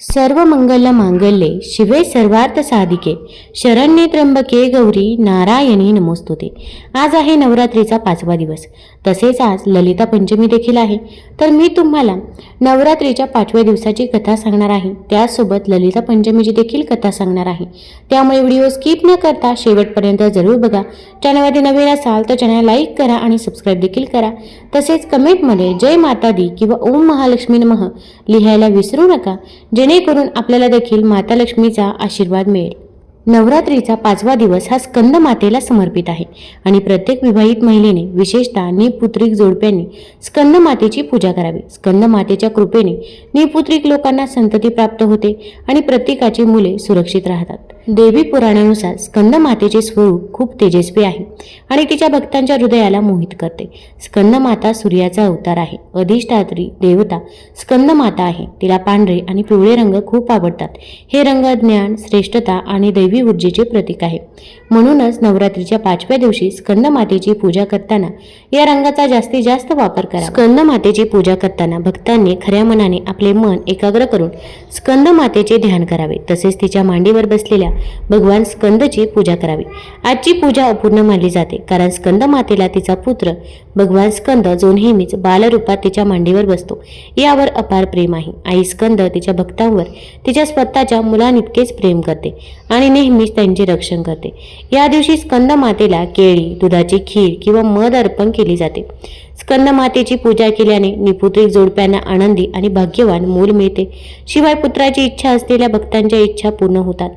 सर्व मंगल मांगल्ये शिवे सर्वार्थ साधिके. शरण्ये त्र्यंबके गौरी नारायणी नमोस्तुते. आज आहे नवरात्रीचा पाचवा दिवस. तसेच आज ललिता पंचमी देखील आहे. तर मी तुम्हाला नवरात्रीच्या पाचव्या दिवसाची कथा सांगणार आहे. त्याचसोबत ललिता पंचमीची देखील कथा सांगणार आहे. त्यामुळे व्हिडिओ स्किप न करता शेवटपर्यंत जरूर बघा. चॅनलमध्ये नवीन असाल तर चॅनल लाईक करा आणि सबस्क्राईब देखील करा. तसेच कमेंटमध्ये जय माता दी किंवा ओम महालक्ष्मी नमः लिहायला विसरू नका. जेणेकरून आपल्याला देखील माता लक्ष्मीचा आशीर्वाद मिळेल. नवरात्रीचा पाचवा दिवस हा स्कंद मातेला समर्पित आहे आणि प्रत्येक विवाहित महिलेने विशेषतः निपुत्रिक जोडप्यांनी स्कंद मातेची पूजा करावी. स्कंद मातेच्या कृपेने निपुत्रिक लोकांना संतती प्राप्त होते आणि प्रत्येकाची मुले सुरक्षित राहतात. देवी पुराणानुसार स्कंद मातेचे स्वरूप खूप तेजस्वी आहे आणि तिच्या भक्तांच्या हृदयाला मोहित करते. स्कंद माता सूर्याचा अवतार आहे. अधिष्ठात्री देवता स्कंद माता आहे. तिला पांढरे आणि पिवळे रंग खूप आवडतात. हे रंग ज्ञान श्रेष्ठता आणि दैवी ऊर्जेचे प्रतीक आहे. म्हणूनच नवरात्रीच्या पाचव्या दिवशी स्कंद मातेची पूजा करताना या रंगाचा जास्तीत जास्त वापर करा. स्कंद मातेची पूजा करताना भक्तांनी खऱ्या मनाने आपले मन एकाग्र करून स्कंद मातेचे ध्यान करावे. तसेच तिच्या मांडीवर बसलेल्या भगवान स्कंदची पूजा करावी. आजची पूजा अपूर्ण मानली जाते कारण स्कंद मातेला तिचा पुत्र भगवान स्कंद जो नेहमीच बालरूपात तिच्या मांडीवर बसतो. यावर अपार प्रेम आहे. आई स्कंद तिच्या भक्तांवर तिच्या स्वतःच्या मुलांइतकेच प्रेम करते आणि नेहमीच त्यांचे रक्षण करते. या दिवशी स्कंद मातेला केळी दुधाची खीर किंवा मध अर्पण केली जाते. स्कंद मातेची पूजा केल्याने निपुत्रिक जोडप्यांना आनंदी आणि भाग्यवान मूल मिळते. शिवाय पुत्राची इच्छा असलेल्या भक्तांच्या इच्छा पूर्ण होतात.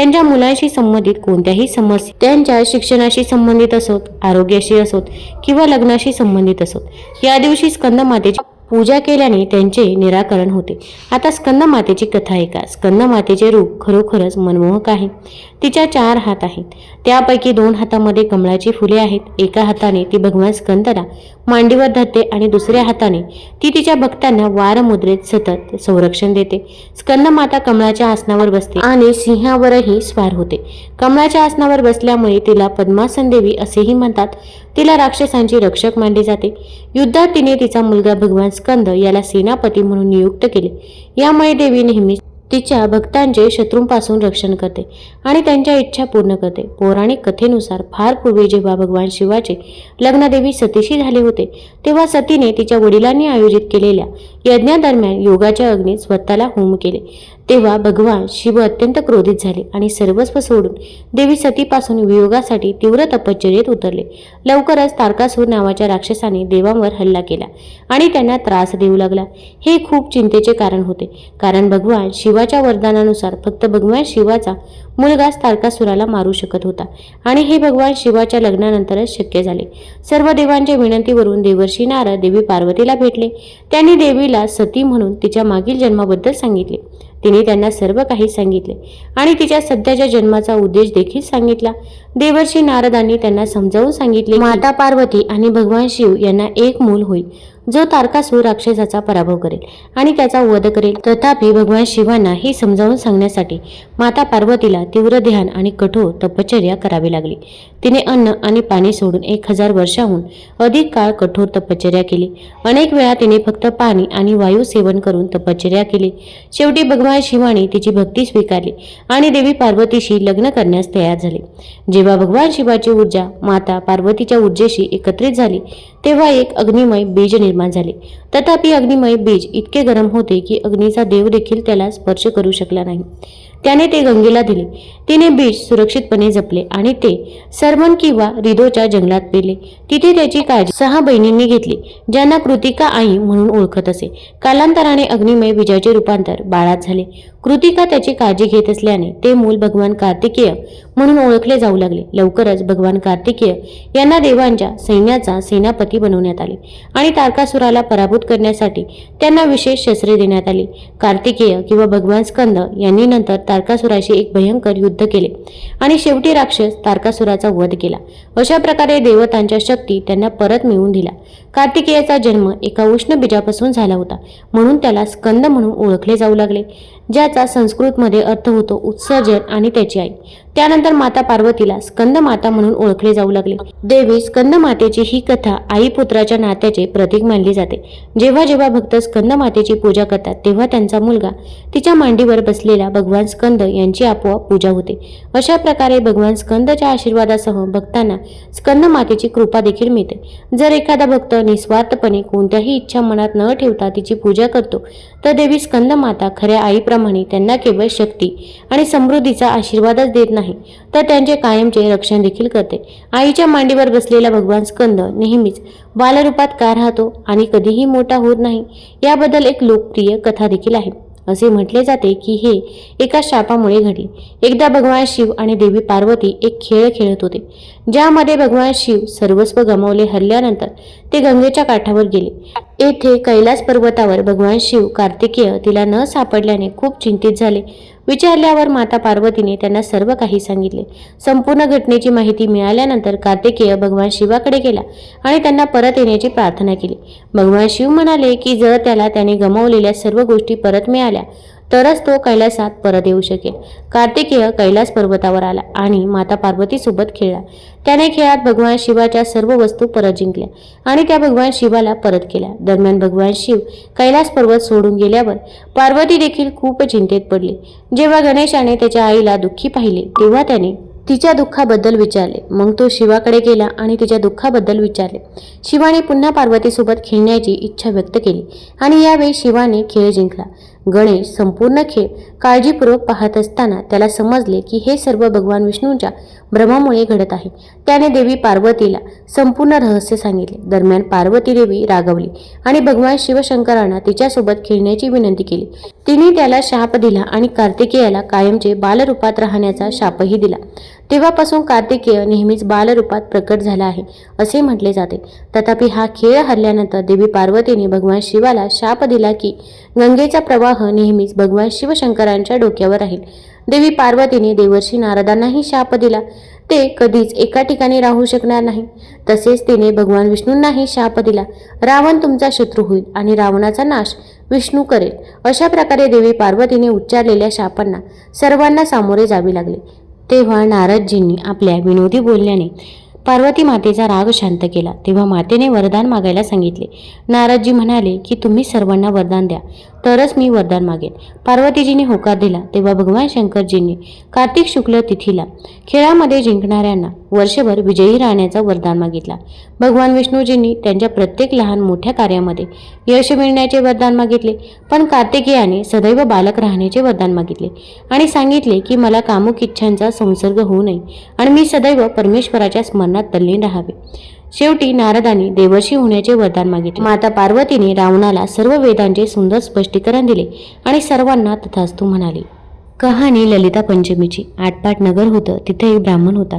त्यांच्या मुलांशी संबंधित कोणत्याही समस्या त्यांच्या शिक्षणाशी संबंधित असोत आरोग्याशी असोत किंवा लग्नाशी संबंधित असोत. या दिवशी स्कंद मातेची पूजा केल्याने त्यांचे निराकरण होते. आता स्कंद मातेची कथा ऐका. स्कंद मातेचे रूप खरोखरच मनमोहक आहे. तिच्या चार हात आहेत. त्यापैकी दोन हातामध्ये कमळाची फुले आहेत. एका हाताने ती भगवान स्कंदला मांडीवर धरते आणि दुसऱ्या हाताने ती तिच्या भक्तांना वारमुद्रेत सतत संरक्षण देते. स्कंद माता कमळाच्या आसनावर बसते आणि सिंहावरही स्वार होते. कमळाच्या आसनावर बसल्यामुळे तिला पद्मासन देवी असेही म्हणतात. तिला राक्षसांची रक्षक मानली जाते. युद्धात तिने तिचा मुलगा भगवान स्कंद याला सेनापती म्हणून नियुक्त केले. यामुळे देवी नेहमी तिच्या भक्तांचे शत्रूंपासून रक्षण करते आणि त्यांच्या इच्छा पूर्ण करते. पौराणिक कथेनुसार फार पूर्वी जेव्हा भगवान शिवाचे लग्न देवी सतीशी झाले होते तेव्हा सतीने तिच्या वडिलांनी आयोजित केलेल्या यज्ञादरम्यान योगाच्या अग्नीत स्वतःला होम केले. तेव्हा भगवान शिव अत्यंत क्रोधित झाले आणि सर्वस्व सोडून देवी सतीपासून वियोगासाठी तीव्र तपश्चर्येत उतरले. लवकरच तारकासूर नावाच्या राक्षसाने देवांवर हल्ला केला आणि त्यांना त्रास देऊ लागला. हे खूप चिंतेचे कारण होते. कारण भगवान शिवाच्या वरदानानुसार फक्त भगवान शिवाचा मुलगाच तारकासुराला मारू शकत होता आणि हे भगवान शिवाच्या लग्नानंतरच शक्य झाले. सर्व देवांच्या विनंतीवरून देवर्षी नारद देवी पार्वतीला भेटले. त्यांनी देवी देवीला सती म्हणून तिच्या मागील जन्माबद्दल सांगितले. तिने त्यांना सर्व काही सांगितले आणि तिच्या सध्याच्या जन्माचा उद्देश देखील सांगितला. देवर्षी नारदांनी त्यांना समजावून सांगितले माता पार्वती आणि भगवान शिव यांना एक मूल होईल. जो तारकासूर राक्षसाचा पराभव करेल आणि त्याचा वध करेल. तथापि भगवान शिवांना हे समजावून सांगण्यासाठी माता पार्वतीला तीव्र ध्यान आणि कठोर तपश्चर्या करावी लागली. तिने अन्न आणि पाणी सोडून एक हजार वर्षाहून अधिक काळ कठोर तपश्चर्या केली. अनेक वेळा तिने फक्त पाणी आणि वायू सेवन करून तपश्चर्या केली. शेवटी भगवान शिवाने तिची भक्ती स्वीकारली आणि देवी पार्वतीशी लग्न करण्यास तयार झाले. जेव्हा भगवान शिवाची ऊर्जा माता पार्वतीच्या ऊर्जेशी एकत्रित झाली तेव्हा एक अग्निमय बीज निर्माण झाले. तथापि अग्निमय बीज इतके गरम होते की अग्नीचा देव देखील त्याला स्पर्श करू शकला नाही. त्याने ते गंगेला दिले. तिने बीज सुरक्षितपणे जपले आणि ते सरमन किंवा रिदोच्या जंगलात पेले. तिथे त्याची काळजी सहा बहिणींनी घेतली ज्यांना कृतिका आई म्हणून ओळखत असे. कालांतराने अग्निमय बीजाचे रूपांतर बाळात झाले. कृतिका त्याची काळजी घेत असल्याने ते मूल भगवान कार्तिकेय म्हणून ओळखले जाऊ लागले. लवकरच भगवान कार्तिकेय यांना देवांच्या सैन्याचा सेनापती बनवण्यात आले आणि तारकासुराला पराभूत करण्यासाठी त्यांना विशेष शस्त्रे देण्यात आली. कार्तिकेय किंवा भगवान स्कंद यांनी नंतर तारकासुराशी एक भयंकर युद्ध केले आणि शेवटी राक्षस तारकासुराचा वध केला. अशा प्रकारे देवतांच्या शक्ती त्यांना परत मिळवून दिला कार्तिकेयाचा जन्म एका उष्ण बीजापासून झाला होता म्हणून त्याला स्कंद म्हणून ओळखले जाऊ लागले. ज्या याचा संस्कृतमध्ये अर्थ होतो उत्सर्जन आणि त्याची आई. त्यानंतर माता पार्वतीला स्कंद माता म्हणून ओळखले जाऊ लागले. देवी स्कंद मातेची ही कथा आई पुत्राच्या नात्याचे प्रतीक मानली जाते. जेव्हा जेव्हा भक्त स्कंद मातेची पूजा करतात तेव्हा त्यांचा मुलगा तिच्या मांडीवर बसलेला भगवान स्कंद यांची आपोआप पूजा होते. अशा प्रकारे भगवान स्कंदच्या आशीर्वादासह भक्तांना स्कंद मातेची कृपा देखील मिळते. जर एखादा भक्त निस्वार्थपणे कोणत्याही इच्छा मनात न ठेवता तिची पूजा करतो तर देवी स्कंद माता खऱ्या आईप्रमाणे त्यांना केवळ शक्ती आणि समृद्धीचा आशीर्वादच देत नाही तर त्यांचे कायमचे रक्षण देखील करते. आईच्या मांडीवर बसलेला भगवान स्कंद नेहमीच बालरूपात का राहतो आणि कधीही मोठा होत नाही. याबद्दल एक लोकप्रिय कथा देखील आहे. असे म्हटले जाते की हे एका शापामुळे घडले. एकदा भगवान शिव आणि देवी पार्वती एक खेळ खेळत होते ज्यामध्ये भगवान शिव सर्वस्व गमावले हरल्यानंतर ते गंगेच्या काठावर गेले. येथे कैलास पर्वतावर भगवान शिव कार्तिकेय तिला न सापडल्याने खूप चिंतित झाले. विचारल्यावर माता पार्वतीने त्यांना सर्व काही सांगितले. संपूर्ण घटनेची माहिती मिळाल्यानंतर कार्तिकेय भगवान शिवाकडे गेला आणि त्यांना परत येण्याची प्रार्थना केली. भगवान शिव म्हणाले की जर त्याला त्याने गमावलेल्या सर्व गोष्टी परत मिळाल्या तरच तो कैलासात परत येऊ शकेल. कार्तिकेय कैलास पर्वतावर आला आणि माता पार्वतीसोबत खेळला. त्याने खेळात भगवान शिवाच्या सर्व वस्तू परत जिंकल्या आणि त्या भगवान शिवाला परत केल्या. दरम्यान भगवान शिव कैलास पर्वत सोडून गेल्यावर पार्वती देखील खूप चिंतेत पडली. जेव्हा गणेशाने त्याच्या आईला दुःखी पाहिले तेव्हा त्याने तिच्या दुःखाबद्दल विचारले. मग तो शिवाकडे गेला आणि तिच्या दुःखाबद्दल विचारले. शिवाने पुन्हा पार्वतीसोबत खेळण्याची इच्छा व्यक्त केली आणि यावेळी शिवाने खेळ जिंकला. गणेश संपूर्ण खेळ काळजीपूर्वक पाहत असताना त्याला समजले की हे सर्व भगवान विष्णूंच्या भ्रमामुळे घडत आहे. त्याने देवी पार्वतीला संपूर्ण रहस्य सांगितले. दरम्यान पार्वती देवी रागवली आणि भगवान शिवशंकरांना तिच्यासोबत खेळण्याची विनंती केली. तिने त्याला शाप दिला आणि कार्तिकेयाला कायमचे बालरूपात राहण्याचा शापही दिला. तेव्हापासून कार्तिकेय नेहमीच बालरूपात प्रकट झाला आहे असे म्हटले जाते. तथापि हा खेळ हरल्यानंतर देवी पार्वतीने भगवान शिवाला शाप दिला की गंगेचा प्रवाह नेहमीच भगवान शिवशंकरांच्या डोक्यावर राहील. देवी पार्वतीने देवर्षी नारदांनाही शाप दिला. ते कधीच एका ठिकाणी राहू शकणार नाही. तसेच तिने भगवान विष्णूंनाही शाप दिला. रावण तुमचा शत्रू होईल आणि रावणाचा नाश विष्णू करेल अशा प्रकारे देवी पार्वतीने उच्चारलेल्या शापांना सर्वांना सामोरे जावे लागले. तेव्हा नारदजींनी आपल्या विनोदी बोलण्याने पार्वती मातेचा राग शांत केला. तेव्हा मातेने वरदान मागायला सांगितले. नारदजी म्हणाले की तुम्ही सर्वांना वरदान द्या. तरच मी वरदान मागेन. पार्वतीजींनी होकार दिला. तेव्हा भगवान शंकरजींनी कार्तिक शुक्ल तिथीला खेळामध्ये जिंकणाऱ्यांना वर्षभर विजयी राहण्याचा वरदान मागितला. भगवान विष्णूजींनी त्यांच्या प्रत्येक लहान मोठ्या कार्यामध्ये यश मिळण्याचे वरदान मागितले. पण कार्तिकेयाने सदैव बालक राहण्याचे वरदान मागितले आणि सांगितले की मला कामुक इच्छांचा संसर्ग होऊ नये आणि मी सदैव परमेश्वराच्या स्मरणात तल्लीन राहावे. शेवटी नारदाने देवर्षी होण्याचे वरदान मागितले. माता पार्वतीने रावणाला सर्व वेदांचे सुंदर स्पष्टीकरण दिले आणि सर्वांना तथास्तू म्हणाले. कहाणी ललिता पंचमीची आटपाट नगर होतं तिथे एक ब्राह्मण होता.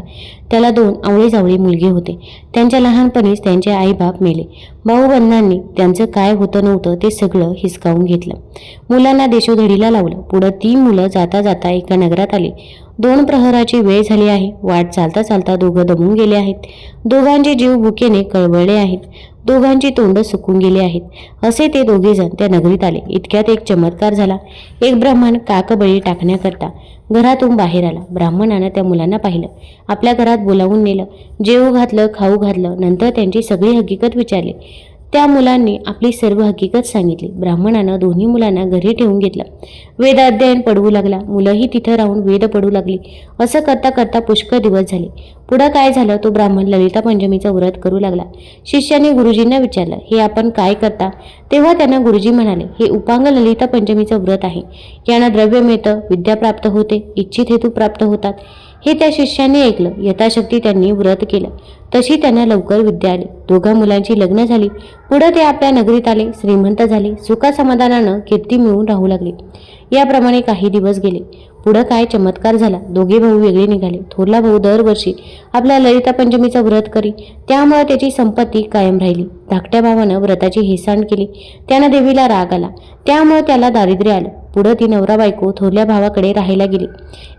त्याला दोन आवळी जावळी मुलगे होते. त्यांच्या लहानपणीच त्यांचे आईबाप मेले. भाऊबंधांनी त्यांचं काय होतं नव्हतं ते सगळं हिसकावून घेतलं. मुलांना देशोधडीला लावलं. पुढं ती मुलं जाता जाता एका नगरात आली. दोन प्रहराची वेळ झाली आहे. वाट चालता चालता दोघं दमून गेले आहेत. दोघांचे जीव भुकेने कळवळले आहेत. दोघांची तोंड सुकून गेली आहेत. असे ते दोघेजण त्या नगरीत आले. इतक्यात एक चमत्कार झाला. एक ब्राह्मण काकबळी टाकण्याकरता घरातून बाहेर आला. ब्राह्मणानं त्या मुलांना पाहिलं. आपल्या घरात बोलावून नेलं. जेवू घातलं खाऊ घातलं. नंतर त्यांची सगळी हकीकत विचारली. त्या मुलांनी आपली सर्व हकीकत सांगितली. ब्राह्मणानं दोन्ही मुलांना घरी ठेवून घेतलं. वेद अध्ययन पडवू लागला. मुलंही तिथं राहून वेद पडू लागली. असं करता करता पुष्कळ दिवस झाले. पुढं काय झालं तो ब्राह्मण ललिता पंचमीचा व्रत करू लागला. शिष्याने गुरुजींना विचारलं हे आपण काय करता? तेव्हा त्यांना गुरुजी म्हणाले हे उपांग ललिता पंचमीचं व्रत आहे. यानं द्रव्य मिळतं विद्या प्राप्त होते इच्छित हेतू प्राप्त होतात. हे त्या शिष्याने ऐकलं. यथाशक्ती त्यांनी व्रत केलं. तशी त्यांना लवकर विद्या आली. दोघा मुलांची लग्न झाली. पुढे ते आपल्या नगरीत आले. श्रीमंत झाले. सुखासमाधानानं कीर्ती मिळून राहू लागले. याप्रमाणे काही दिवस गेले. पुढं काय चमत्कार झाला. दोघे भाऊ वेगळे निघाले. थोरला भाऊ दरवर्षी आपल्या ललिता पंचमीचं व्रत करी त्यामुळे त्याची संपत्ती कायम राहिली. धाकट्या भावानं व्रताची हेसाण केली. त्यानं देवीला राग आला. त्यामुळे त्याला दारिद्र्य आलं. पुढं ती नवरा बायको थोरल्या भावाकडे राहायला गेली.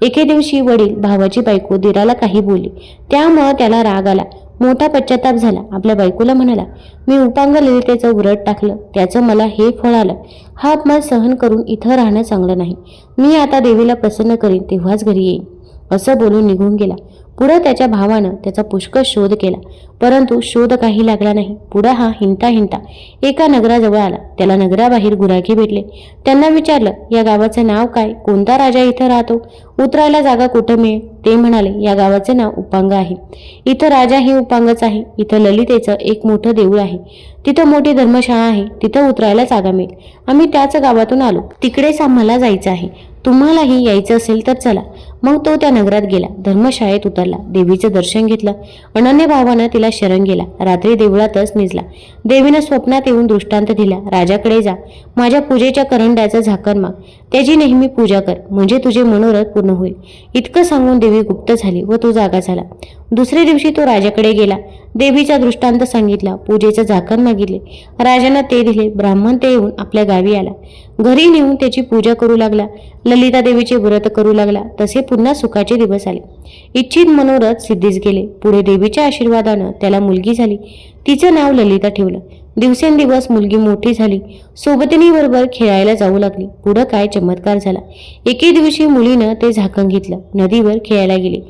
एके दिवशी वडील भावाची बायको दिराला काही बोलली. त्यामुळं त्याला राग आला. मोठा पश्चाताप झाला. आपल्या बायकोला म्हणाला मी उपांग ललितेचं उरट टाकलं. त्याचं मला हे फळ आलं. हा अपमान सहन करून इथं राहणं चांगलं नाही. मी आता देवीला प्रसन्न करीन. तेव्हाच घरी येईन. असं बोलून निघून गेला. पुढं त्याच्या भावानं त्याचा पुष्कळ शोध केला. परंतु शोध काही लागला नाही. पुढं हा हिंता हिंता एका नगराजवळ आला. त्याला नगराबाहेर गुराखी भेटले. त्यांना विचारलं या गावाचं नाव काय? कोणता राजा इथं राहतो? उतरायला जागा कुठं मिळेल? ते म्हणाले या गावाचे नाव उपांग आहे. इथं राजा हे उपांगच आहे. इथं ललितेचं एक मोठं देऊळ आहे. तिथं मोठी धर्मशाळा आहे. तिथं उतरायला जागा मिळेल. आम्ही त्याच गावातून आलो. तिकडेच आम्हाला जायचं आहे. तुम्हालाही यायचं असेल तर चला. मग तो त्या नगरात गेला. धर्मशाळेत उतरला. देवीचं दर्शन घेतलं. अनन्य भावानं तिला शरण गेला. रात्री देवळातच निजला. देवीनं स्वप्नात येऊन दृष्टांत दिला. राजाकडे जा. माझ्या पूजेच्या करंड्याचं झाकण माग. त्याची नेहमी पूजा कर. म्हणजे तुझे मनोरथ पूर्ण होईल. इतकं सांगून देवी गुप्त झाली व तो जागा झाला. दुसऱ्या दिवशी तो राजाकडे गेला. देवीचा दृष्टांत सांगितला पूजेचं झाकण मागितले. राजानं ते दिले ब्राह्मण ते येऊन आपल्या गावी आला. घरी नेऊन त्याची पूजा करू लागला ललिता देवीचे व्रत करू लागला तसे पुन्हा सुखाचे दिवस आले. इच्छित मनोरथ सिद्धीस गेले. पुढे देवीच्या आशीर्वादानं त्याला मुलगी झाली. तिचं नाव ललिता ठेवलं. दिवसेंदिवस मुलगी मोठी झाली. सोबतिनीबरोबर खेळायला जाऊ लागली. पुढं काय चमत्कार झाला? एके दिवशी मुलीनं ते झाकण घेतलं. नदीवर खेळायला गेली.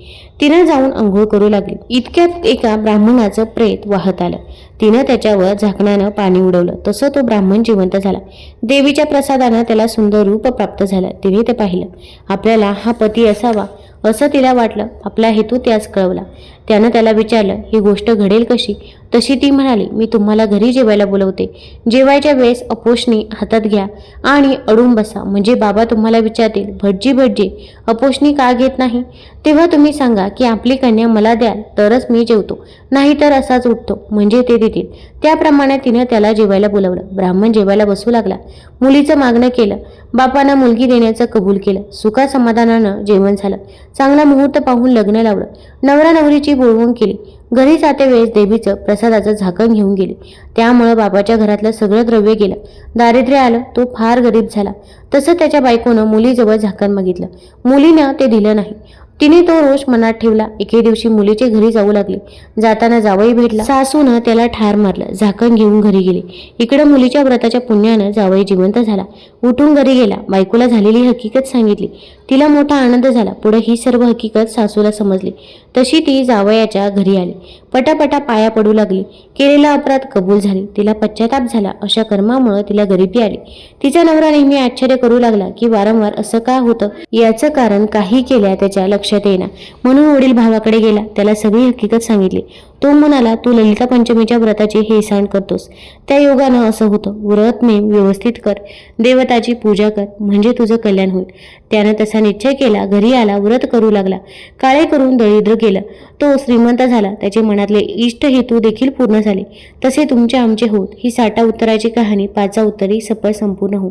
तिनं जाऊन आंघोळ करू लागली. इतक्यात एका ब्राह्मणाचं प्रेत वाहत आलं. तिनं त्याच्यावर झाकणानं पाणी उडवलं. तसं तो ब्राह्मण जिवंत झाला. देवीच्या प्रसादानं त्याला सुंदर रूप प्राप्त झालं. तिने ते पाहिलं. आपल्याला हा पती असावा असं तिला वाटलं. आपला हेतू त्यास कळवला. त्यानं त्याला विचारलं ही गोष्ट घडेल कशी? तशी ती म्हणाली मी तुम्हाला घरी जेवायला बोलवते. जेवायच्या वेळेस अपोषणी हातात घ्या आणि अडून बसा. म्हणजे बाबा तुम्हाला विचारतील भटजी भटजी अपोषणी का घेत नाही? तेव्हा तुम्ही सांगा की आपली कन्या मला द्याल तरच मी जेवतो. नाहीतर असाच उठतो. म्हणजे ते देतील. त्याप्रमाणे तिनं त्याला जेवायला बोलवलं. ब्राह्मण जेवायला बसू लागला. मुलीचं मागणं केलं. बापानं मुलगी देण्याचं कबूल केलं. सुखा समाधानानं जेवण झालं. चांगला मुहूर्त पाहून लग्न लावलं. नवरा नवरीची बोलवून केली. घरी जाते वेळेस देवीचं प्रसादाचं झाकण घेऊन गेली. त्यामुळं बाबाच्या घरातलं सगळं द्रव्य गेलं. दारिद्र्य आलं तो फार गरीब झाला. तसं त्याच्या बायकोनं मुलीजवळ झाकण मागितलं. मुलीनं ते दिलं नाही. तिने तो रोष मनात ठेवला. एके दिवशी मुलीचे घरी जाऊ लागले. जाताना जावई भेटला. सासूनं त्याला ठार मारलं. झाकण घेऊन घरी गेले. इकडं मुलीच्या व्रताच्या पुण्यानं जावई जिवंत झाला. उठून घरी गेला. बायकोला झालेली हकीकत सांगितली. तिला मोठा आनंद झाला. पुढे ही सर्व हकीकत सासूला समजली. तशी ती जावयाच्या घरी आली. पटापटा पाया पडू लागली. केलेला अपराध कबूल झाली. तिला पश्चाताप झाला. अशा कर्मामुळे तिला गरिबी आली. तिचा नवरा नेहमी आश्चर्य करू लागला की वारंवार असं का होतं? याचं कारण काही केल्या त्याच्या लक्षात लक्षात येईना. म्हणून वडील भावाकडे गेला. त्याला सगळी हकीकत सांगितली. तो म्हणाला तू ललिता पंचमीच्या व्रताची हेळसांड करतोस. त्या योगानं असं होतं. व्रत नेम व्यवस्थित कर. देवताची पूजा कर. म्हणजे तुझं कल्याण होईल. त्यानं तसा निश्चय केला. घरी आला. व्रत करू लागला. काळे करून दरिद्र केलं तो श्रीमंत झाला. त्याचे मनातले इष्ट हेतू देखील पूर्ण झाले. तसे तुमचे आमचे होत. ही साठा उत्तराची कहाणी पाचा उत्तरी सफळ संपूर्ण हो